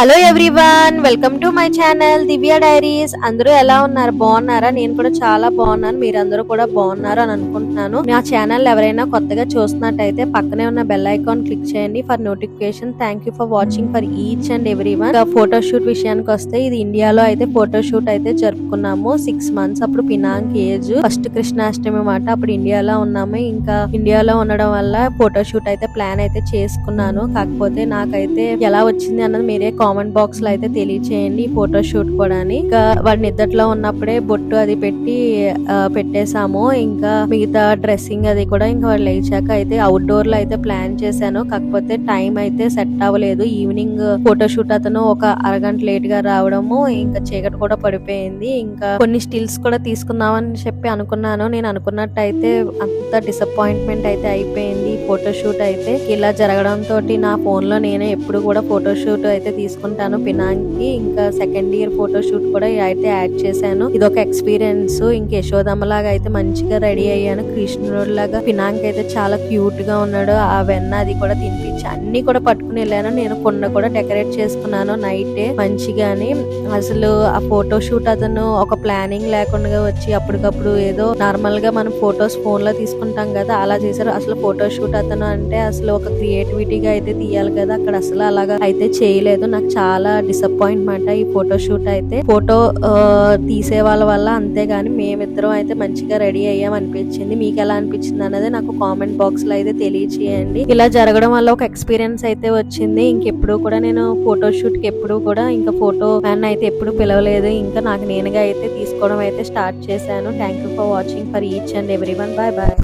Hello everyone welcome to my channel Divya diaries అందరూ ఎలా ఉన్నారు? బాగున్నారా? నేను కూడా చాలా బాగున్నాను. మీరందరూ కూడా బాగున్నారు అని అనుకుంటున్నాను. నా ఛానల్ ఎవరైనా కొత్తగా చూస్తున్నట్టయితే పక్కనే ఉన్న బెల్ ఐకాన్ క్లిక్ చేయండి. For notification thank you for watching for each and every one photo shoot విషయానికి వస్తే ఇది ఇండియాలో అయితే ఫోటో షూట్ అయితే జరుపుకున్నాము. సిక్స్ మంత్స్ అప్పుడు పినాంక్ ఏజ్ ఫస్ట్ కృష్ణాష్టమి మాట. అప్పుడు ఇండియాలో ఉన్నాము. ఇంకా ఇండియాలో ఉండడం వల్ల ఫోటో షూట్ అయితే ప్లాన్ అయితే చేసుకున్నాను. కాకపోతే నాకైతే ఎలా వచ్చింది అన్నది మీరే కామెంట్ బాక్స్లో అయితే తెలియచేయండి ఫోటోషూట్ కూడా కూడా ఇంకా వాడి నిద్దట్లో ఉన్నప్పుడే బొట్టు అది పెట్టి పెట్టేశాము. ఇంకా మిగతా డ్రెస్సింగ్ అది కూడా ఇంకా వాళ్ళు లేచాక అయితే అవుట్డోర్లో అయితే ప్లాన్ చేశాను. కాకపోతే టైం అయితే సెట్ అవ్వలేదు. ఈవినింగ్ ఫోటోషూట్ అతను ఒక అరగంట లేట్గా రావడము ఇంకా చీకటి కూడా పడిపోయింది. ఇంకా కొన్ని స్టిల్స్ కూడా తీసుకుందామని చెప్పి అనుకున్నాను. నేను అనుకున్నట్టు అయితే అంత డిసప్పాయింట్మెంట్ అయితే అయిపోయింది ఫోటోషూట్ అయితే. ఇలా జరగడం తోటి నా ఫోన్లో నేనే ఎప్పుడు కూడా ఫోటోషూట్ అయితే తీసుకు తీసుకుంటాను పినాంగ్కి ఇంకా సెకండ్ ఇయర్ ఫోటో షూట్ కూడా అయితే యాడ్ చేశాను. ఇది ఒక ఎక్స్పీరియన్స్ ఇంకా యశోదమ్మ లాగా అయితే మంచిగా రెడీ అయ్యాను. కృష్ణుడు లాగా పినాంక్ అయితే చాలా క్యూట్గా ఉన్నాడు. ఆ వెన్న అది కూడా తినిపించి అన్ని కూడా పట్టుకుని వెళ్ళాను. నేను కొన్న కూడా డెకరేట్ చేసుకున్నాను నైట్ మంచిగాని అసలు ఆ ఫోటో షూట్ అతను ఒక ప్లానింగ్ లేకుండా వచ్చి అప్పటికప్పుడు ఏదో నార్మల్గా మనం ఫొటోస్ ఫోన్లో తీసుకుంటాం కదా అలా చేశారు. అసలు ఫోటో షూట్ అతను అంటే అసలు ఒక క్రియేటివిటీగా అయితే తీయాలి కదా. అక్కడ అసలు అలాగా అయితే చేయలేదు. నాకు చాలా డిసప్పాయింట్మెంట్ ఈ ఫోటో షూట్ అయితే. ఫోటో తీసే వాళ్ళ వల్ల అంతేగాని మేమిద్దరం అయితే మంచిగా రెడీ అయ్యాం అనిపించింది. మీకు ఎలా అనిపించింది అనేది నాకు కామెంట్ బాక్స్లో అయితే తెలియచేయండి. ఇలా జరగడం వల్ల ఒక ఎక్స్పీరియన్స్ అయితే వచ్చింది. ఇంకెప్పుడు కూడా నేను ఫోటో షూట్కి ఎప్పుడు కూడా ఇంకా ఫోటో మ్యాన్ అయితే ఎప్పుడు పిలవలేదు. ఇంకా నాకు నేనుగా అయితే తీసుకోవడం అయితే స్టార్ట్ చేశాను. Thank you for watching for each and every one bye bye